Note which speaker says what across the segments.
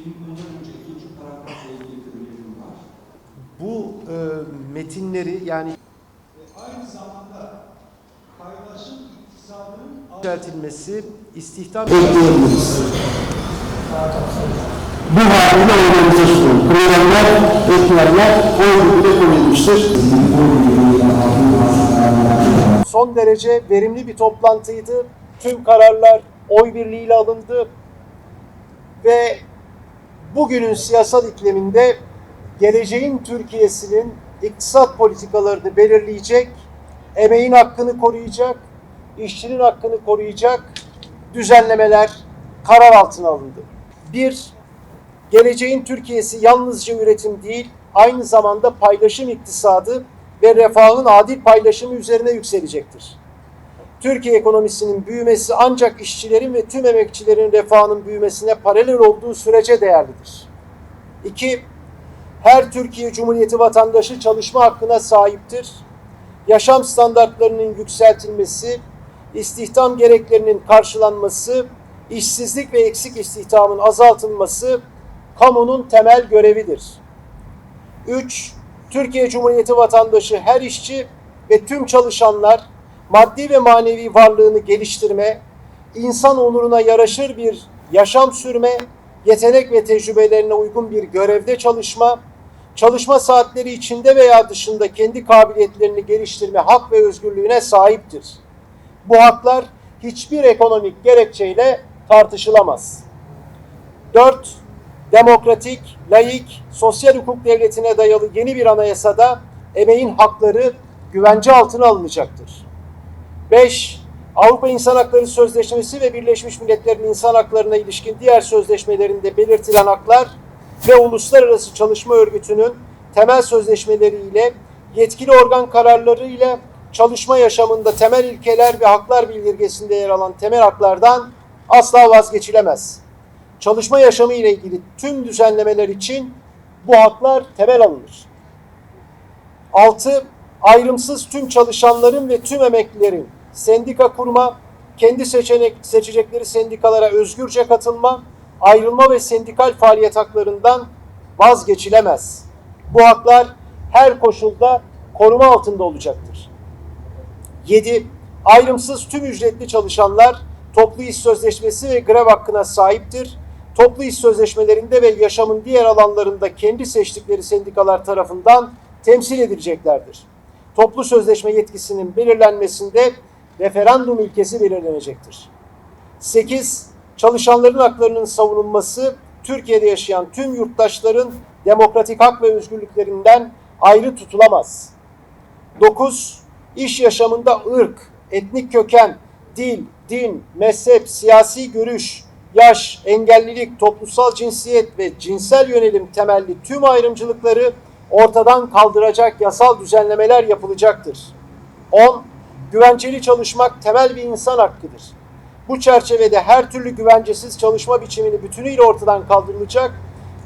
Speaker 1: Benim ondan önce ikinci paragrafla ilgili bir önerim var.
Speaker 2: Bu e, metinleri yani
Speaker 3: Aynı zamanda paylaşım iktisadının
Speaker 2: düzeltilmesi, istihdam.
Speaker 4: Bu haliyle oylanmıştır. Programlar, ekranlar oy bile koyulmuştur.
Speaker 2: son derece verimli bir toplantıydı. Tüm kararlar oy birliğiyle alındı ve bugünün siyasal ikliminde geleceğin Türkiye'sinin iktisat politikalarını belirleyecek, emeğin hakkını koruyacak, işçinin hakkını koruyacak düzenlemeler karar altına alındı. Bir, geleceğin Türkiye'si yalnızca üretim değil, aynı zamanda paylaşım iktisadı ve refahın adil paylaşımı üzerine yükselecektir. Türkiye ekonomisinin büyümesi ancak işçilerin ve tüm emekçilerin refahının büyümesine paralel olduğu sürece değerlidir. 2. Her Türkiye Cumhuriyeti vatandaşı çalışma hakkına sahiptir. Yaşam standartlarının yükseltilmesi, istihdam gereklerinin karşılanması, işsizlik ve eksik istihdamın azaltılması kamunun temel görevidir. 3. Türkiye Cumhuriyeti vatandaşı her işçi ve tüm çalışanlar maddi ve manevi varlığını geliştirme, insan onuruna yaraşır bir yaşam sürme, yetenek ve tecrübelerine uygun bir görevde çalışma, çalışma saatleri içinde veya dışında kendi kabiliyetlerini geliştirme hak ve özgürlüğüne sahiptir. Bu haklar hiçbir ekonomik gerekçeyle tartışılamaz. 4. Demokratik, laik, sosyal hukuk devletine dayalı yeni bir anayasada emeğin hakları güvence altına alınacaktır. 5. Avrupa İnsan Hakları Sözleşmesi ve Birleşmiş Milletler'in insan haklarına ilişkin diğer sözleşmelerinde belirtilen haklar ve Uluslararası Çalışma Örgütü'nün temel sözleşmeleriyle yetkili organ kararları ile çalışma yaşamında temel ilkeler ve haklar bildirgesinde yer alan temel haklardan asla vazgeçilemez. Çalışma yaşamı ile ilgili tüm düzenlemeler için bu haklar temel alınır. 6. Ayrımsız tüm çalışanların ve tüm emeklilerin sendika kurma, kendi seçenek seçecekleri sendikalara özgürce katılma, ayrılma ve sendikal faaliyet haklarından vazgeçilemez. Bu haklar her koşulda koruma altında olacaktır. 7. Ayrımsız tüm ücretli çalışanlar toplu iş sözleşmesi ve grev hakkına sahiptir. Toplu iş sözleşmelerinde ve yaşamın diğer alanlarında kendi seçtikleri sendikalar tarafından temsil edileceklerdir. Toplu sözleşme yetkisinin belirlenmesinde referandum ilkesi belirlenecektir. 8. Çalışanların haklarının savunulması Türkiye'de yaşayan tüm yurttaşların demokratik hak ve özgürlüklerinden ayrı tutulamaz. 9. İş yaşamında ırk, etnik köken, dil, din, mezhep, siyasi görüş, yaş, engellilik, toplumsal cinsiyet ve cinsel yönelim temelli tüm ayrımcılıkları ortadan kaldıracak yasal düzenlemeler yapılacaktır. 10. Güvenceli çalışmak temel bir insan hakkıdır. Bu çerçevede her türlü güvencesiz çalışma biçimini bütünüyle ortadan kaldırılacak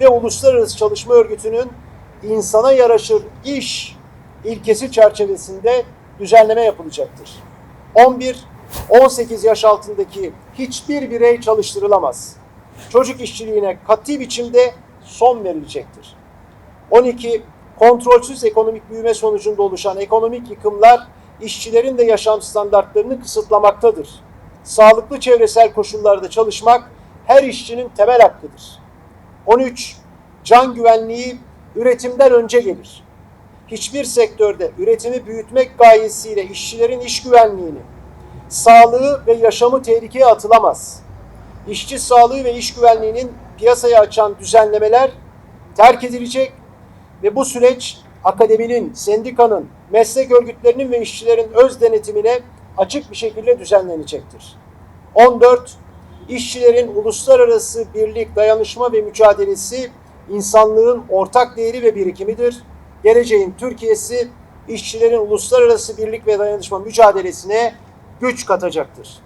Speaker 2: ve Uluslararası Çalışma Örgütü'nün insana yaraşır iş ilkesi çerçevesinde düzenleme yapılacaktır. 11. 18 yaş altındaki hiçbir birey çalıştırılamaz. Çocuk işçiliğine katı biçimde son verilecektir. 12. Kontrolsüz ekonomik büyüme sonucunda oluşan ekonomik yıkımlar işçilerin de yaşam standartlarını kısıtlamaktadır. Sağlıklı çevresel koşullarda çalışmak her işçinin temel hakkıdır. 13. Can güvenliği üretimden önce gelir. Hiçbir sektörde üretimi büyütmek gayesiyle işçilerin iş güvenliğini, sağlığı ve yaşamı tehlikeye atılamaz. İşçi sağlığı ve iş güvenliğinin piyasaya açan düzenlemeler terk edilecek ve bu süreç akademinin, sendikanın, meslek örgütlerinin ve işçilerin öz denetimine açık bir şekilde düzenlenecektir. 14. İşçilerin uluslararası birlik, dayanışma ve mücadelesi insanlığın ortak değeri ve birikimidir. Geleceğin Türkiye'si işçilerin uluslararası birlik ve dayanışma mücadelesine güç katacaktır.